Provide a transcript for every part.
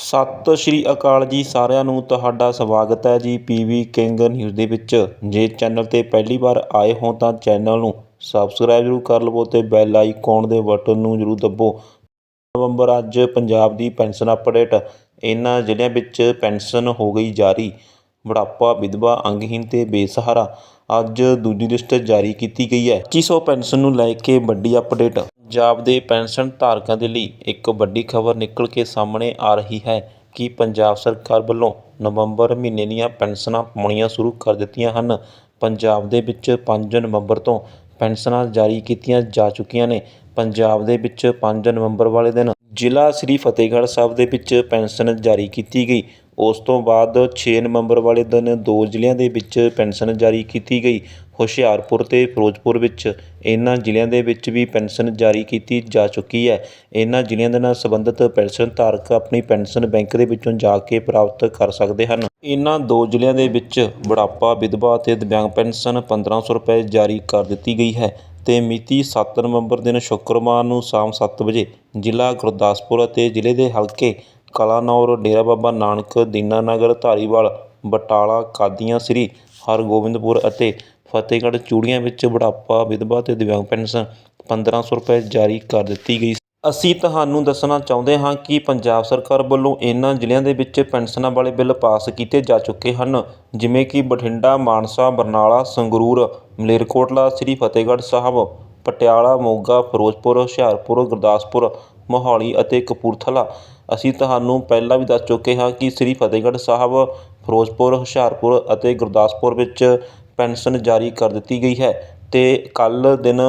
ਸਤਿ ਸ਼੍ਰੀ ਅਕਾਲ ਜੀ ਸਾਰਿਆਂ ਨੂੰ, ਤੁਹਾਡਾ ਸਵਾਗਤ ਹੈ ਜੀ ਪੀਵੀ ਕਿੰਗ ਨਿਊਜ਼ ਦੇ ਵਿੱਚ। ਜੇ ਚੈਨਲ ਤੇ ਪਹਿਲੀ ਵਾਰ ਆਏ ਹੋ ਤਾਂ ਚੈਨਲ ਨੂੰ ਸਬਸਕ੍ਰਾਈਬ ਜ਼ਰੂਰ ਕਰ ਲਵੋ ਤੇ ਬੈਲ ਆਈਕਨ ਦੇ ਬਟਨ ਨੂੰ ਜ਼ਰੂਰ ਦੱਬੋ। ਨਵੰਬਰ ਅੱਜ ਪੰਜਾਬ ਦੀ ਪੈਨਸ਼ਨ ਅਪਡੇਟ। ਇਹਨਾਂ ਜ਼ਿਲ੍ਹਿਆਂ ਵਿੱਚ ਪੈਨਸ਼ਨ ਹੋ ਗਈ ਜਾਰੀ। ਬੁਢਾਪਾ, ਵਿਧਵਾ ਅੰਗਹੀਨ ਤੇ ਬੇਸਹਾਰਾ ਅੱਜ ਦੂਜੀ ਲਿਸਟ ਜਾਰੀ ਕੀਤੀ ਗਈ ਹੈ। 2500 ਪੈਨਸ਼ਨ ਨੂੰ ਲੈ ਕੇ ਵੱਡੀ ਅਪਡੇਟ? ਪੰਜਾਬ ਦੇ ਪੈਨਸ਼ਨ ਧਾਰਕਾਂ ਦੇ ਲਈ ਇੱਕ ਵੱਡੀ ਖਬਰ ਨਿਕਲ ਕੇ ਸਾਹਮਣੇ ਆ ਰਹੀ ਹੈ ਕਿ ਪੰਜਾਬ ਸਰਕਾਰ ਵੱਲੋਂ ਨਵੰਬਰ ਮਹੀਨੇ ਦੀਆਂ ਪੈਨਸ਼ਨਾਂ ਪਾਉਣੀਆਂ ਸ਼ੁਰੂ ਕਰ ਦਿੱਤੀਆਂ ਹਨ। ਪੰਜਾਬ ਦੇ ਵਿੱਚ 5 ਨਵੰਬਰ ਤੋਂ ਪੈਨਸ਼ਨਾਂ ਜਾਰੀ ਕੀਤੀਆਂ ਜਾ ਚੁੱਕੀਆਂ ਨੇ। ਪੰਜਾਬ ਦੇ ਵਿੱਚ 5 ਨਵੰਬਰ ਵਾਲੇ ਦਿਨ ਜ਼ਿਲ੍ਹਾ ਸ੍ਰੀ ਫਤਿਹਗੜ੍ਹ ਸਾਹਿਬ ਦੇ ਵਿੱਚ ਪੈਨਸ਼ਨ ਜਾਰੀ ਕੀਤੀ ਗਈ। ਉਸ ਤੋਂ ਬਾਅਦ ਛੇ ਨਵੰਬਰ ਵਾਲੇ ਦਿਨ ਦੋ ਜ਼ਿਲ੍ਹਿਆਂ ਦੇ ਵਿੱਚ ਪੈਨਸ਼ਨ ਜਾਰੀ ਕੀਤੀ ਗਈ। ਹੁਸ਼ਿਆਰਪੁਰ ਅਤੇ ਫਿਰੋਜ਼ਪੁਰ ਵਿੱਚ ਇਹਨਾਂ ਜ਼ਿਲ੍ਹਿਆਂ ਦੇ ਵਿੱਚ ਵੀ ਪੈਨਸ਼ਨ ਜਾਰੀ ਕੀਤੀ ਜਾ ਚੁੱਕੀ ਹੈ। ਇਹਨਾਂ ਜ਼ਿਲ੍ਹਿਆਂ ਦੇ ਨਾਲ ਸੰਬੰਧਿਤ ਪੈਨਸ਼ਨ ਧਾਰਕ ਆਪਣੀ ਪੈਨਸ਼ਨ ਬੈਂਕ ਦੇ ਵਿੱਚੋਂ ਜਾ ਕੇ ਪ੍ਰਾਪਤ ਕਰ ਸਕਦੇ ਹਨ। ਇਹਨਾਂ ਦੋ ਜ਼ਿਲ੍ਹਿਆਂ ਦੇ ਵਿੱਚ ਬੁਢਾਪਾ, ਵਿਧਵਾ ਅਤੇ ਦਿਵਿਆਂਗ ਪੈਨਸ਼ਨ 1500 ਰੁਪਏ ਜਾਰੀ ਕਰ ਦਿੱਤੀ ਗਈ ਹੈ ਤੇ ਮਿਤੀ 7 ਨਵੰਬਰ ਦਿਨ ਸ਼ੁੱਕਰਵਾਰ ਨੂੰ ਸ਼ਾਮ 7 ਵਜੇ ਜ਼ਿਲ੍ਹਾ ਗੁਰਦਾਸਪੁਰ ਅਤੇ ਜ਼ਿਲ੍ਹੇ ਦੇ ਹਲਕੇ ਕਲਾਨੌਰ, ਡੇਰਾ ਬਾਬਾ ਨਾਨਕ, ਦੀਨਾਨਗਰ, ਧਾਰੀਵਾਲ, ਬਟਾਲਾ, ਕਾਦੀਆਂ, ਸ੍ਰੀ ਹਰਗੋਬਿੰਦਪੁਰ ਅਤੇ ਫਤਿਹਗੜ੍ਹ ਚੂੜੀਆਂ ਵਿੱਚ ਬੁਢਾਪਾ, ਵਿਧਵਾ ਅਤੇ ਦਿਵਿਆਂਗ ਪੈਨਸ਼ਨ 1500 ਰੁਪਏ ਜਾਰੀ ਕਰ ਦਿੱਤੀ ਗਈ ਅਸੀਂ ਤੁਹਾਨੂੰ ਦੱਸਣਾ ਚਾਹੁੰਦੇ ਹਾਂ ਕਿ ਪੰਜਾਬ ਸਰਕਾਰ ਵੱਲੋਂ ਇਹਨਾਂ ਜ਼ਿਲ੍ਹਿਆਂ ਦੇ ਵਿੱਚ ਪੈਨਸ਼ਨਾਂ ਵਾਲੇ ਬਿੱਲ ਪਾਸ ਕੀਤੇ ਜਾ ਚੁੱਕੇ ਹਨ, ਜਿਵੇਂ ਕਿ ਬਠਿੰਡਾ, ਮਾਨਸਾ, ਬਰਨਾਲਾ, ਸੰਗਰੂਰ, ਮਲੇਰਕੋਟਲਾ, ਸ੍ਰੀ ਫਤਿਹਗੜ੍ਹ ਸਾਹਿਬ, ਪਟਿਆਲਾ, ਮੋਗਾ, ਫਿਰੋਜ਼ਪੁਰ, ਹੁਸ਼ਿਆਰਪੁਰ, ਗੁਰਦਾਸਪੁਰ ਮੋਹਾਲੀ ਅਤੇ ਕਪੂਰਥਲਾ। ਅਸੀਂ ਤੁਹਾਨੂੰ ਪਹਿਲਾਂ ਵੀ ਦੱਸ ਚੁੱਕੇ ਹਾਂ ਕਿ ਸ੍ਰੀ ਫਤਿਹਗੜ੍ਹ ਸਾਹਿਬ, ਫਿਰੋਜ਼ਪੁਰ, ਹੁਸ਼ਿਆਰਪੁਰ ਅਤੇ ਗੁਰਦਾਸਪੁਰ ਵਿੱਚ ਪੈਨਸ਼ਨ ਜਾਰੀ ਕਰ ਦਿੱਤੀ ਗਈ ਹੈ ਅਤੇ ਕੱਲ੍ਹ ਦਿਨ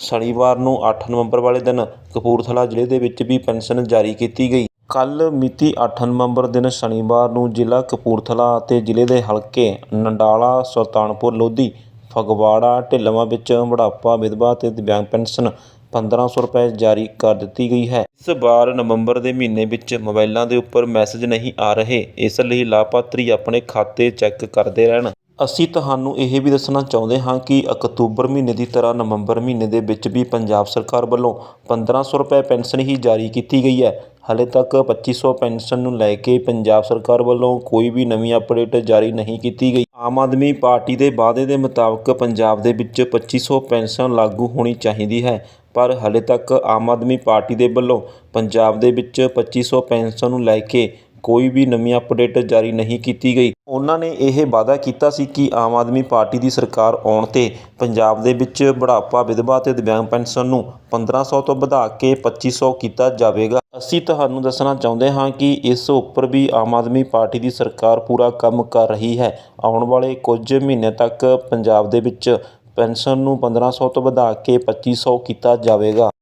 ਸ਼ਨੀਵਾਰ ਨੂੰ ਅੱਠ ਨਵੰਬਰ ਵਾਲੇ ਦਿਨ ਕਪੂਰਥਲਾ ਜ਼ਿਲ੍ਹੇ ਦੇ ਵਿੱਚ ਵੀ ਪੈਨਸ਼ਨ ਜਾਰੀ ਕੀਤੀ ਗਈ। ਕੱਲ੍ਹ ਮਿਤੀ ਅੱਠ ਨਵੰਬਰ ਦਿਨ ਸ਼ਨੀਵਾਰ ਨੂੰ ਜ਼ਿਲ੍ਹਾ ਕਪੂਰਥਲਾ ਅਤੇ ਜ਼ਿਲ੍ਹੇ ਦੇ ਹਲਕੇ ਨੰਡਾਲਾ, ਸੁਲਤਾਨਪੁਰ, ਲੋਧੀ, ਫਗਵਾੜਾ, ਢਿੱਲਵਾਂ ਵਿੱਚ ਬੁਢਾਪਾ, ਵਿਧਵਾ ਅਤੇ ਦਿਵਿਆਂਗ ਪੈਨਸ਼ਨ 1500 ਰੁਪਏ ਜਾਰੀ ਕਰ ਦਿੱਤੀ ਗਈ ਹੈ। ਇਸ ਵਾਰ ਨਵੰਬਰ ਦੇ ਮਹੀਨੇ ਵਿੱਚ ਮੋਬਾਈਲਾਂ ਦੇ ਉੱਪਰ ਮੈਸੇਜ ਨਹੀਂ ਆ ਰਹੇ, ਇਸ ਲਈ ਲਾਭਪਾਤਰੀ ਆਪਣੇ ਖਾਤੇ ਚੈੱਕ ਕਰਦੇ ਰਹਿਣ। ਅਸੀਂ ਤੁਹਾਨੂੰ ਇਹ ਵੀ ਦੱਸਣਾ ਚਾਹੁੰਦੇ ਹਾਂ ਕਿ ਅਕਤੂਬਰ ਮਹੀਨੇ ਦੀ ਤਰ੍ਹਾਂ ਨਵੰਬਰ ਮਹੀਨੇ ਦੇ ਵਿੱਚ ਵੀ ਪੰਜਾਬ ਸਰਕਾਰ ਵੱਲੋਂ 1500 ਰੁਪਏ ਪੈਨਸ਼ਨ ਹੀ ਜਾਰੀ ਕੀਤੀ ਗਈ ਹੈ। ਹਾਲੇ ਤੱਕ 2500 ਪੈਨਸ਼ਨ ਨੂੰ ਲੈ ਕੇ ਪੰਜਾਬ ਸਰਕਾਰ ਵੱਲੋਂ ਕੋਈ ਵੀ ਨਵੀਂ ਅਪਡੇਟ ਜਾਰੀ ਨਹੀਂ ਕੀਤੀ ਗਈ। ਆਮ ਆਦਮੀ ਪਾਰਟੀ ਦੇ ਵਾਅਦੇ ਦੇ ਮੁਤਾਬਕ ਪੰਜਾਬ ਦੇ ਵਿੱਚ 2500 ਪੈਨਸ਼ਨ ਲਾਗੂ ਹੋਣੀ ਚਾਹੀਦੀ ਹੈ। ਪਰ ਹਾਲੇ ਤੱਕ ਆਮ ਆਦਮੀ ਪਾਰਟੀ ਦੇ ਵੱਲੋਂ ਪੰਜਾਬ ਦੇ ਵਿੱਚ 2500 ਪੈਨਸ਼ਨ ਨੂੰ ਲੈ ਕੇ ਕੋਈ ਵੀ ਨਵੀਂ ਅਪਡੇਟ ਜਾਰੀ ਨਹੀਂ ਕੀਤੀ ਗਈ। ਉਹਨਾਂ ਨੇ ਇਹ ਵਾਅਦਾ ਕੀਤਾ ਸੀ ਕਿ ਆਮ ਆਦਮੀ ਪਾਰਟੀ ਦੀ ਸਰਕਾਰ ਆਉਣ ਤੇ ਪੰਜਾਬ ਦੇ ਵਿੱਚ ਬੁਢਾਪਾ, ਵਿਧਵਾ ਤੇ ਦਿਵਿਆਂਗ ਪੈਨਸ਼ਨ ਨੂੰ 1500 ਤੋਂ ਵਧਾ ਕੇ 2500 ਕੀਤਾ ਜਾਵੇਗਾ। ਅਸੀਂ ਤੁਹਾਨੂੰ ਦੱਸਣਾ ਚਾਹੁੰਦੇ ਹਾਂ ਕਿ ਇਸ ਉੱਪਰ ਵੀ ਆਮ ਆਦਮੀ ਪਾਰਟੀ ਦੀ ਸਰਕਾਰ ਪੂਰਾ ਕੰਮ ਕਰ ਰਹੀ ਹੈ। ਆਉਣ ਵਾਲੇ ਕੁਝ ਮਹੀਨੇ ਤੱਕ ਪੰਜਾਬ ਦੇ ਵਿੱਚ ਪੈਨਸ਼ਨ ਨੂੰ 1500 ਤੋਂ ਵਧਾ ਕੇ ਪੱਚੀ ਸੌ ਕੀਤਾ ਜਾਵੇਗਾ।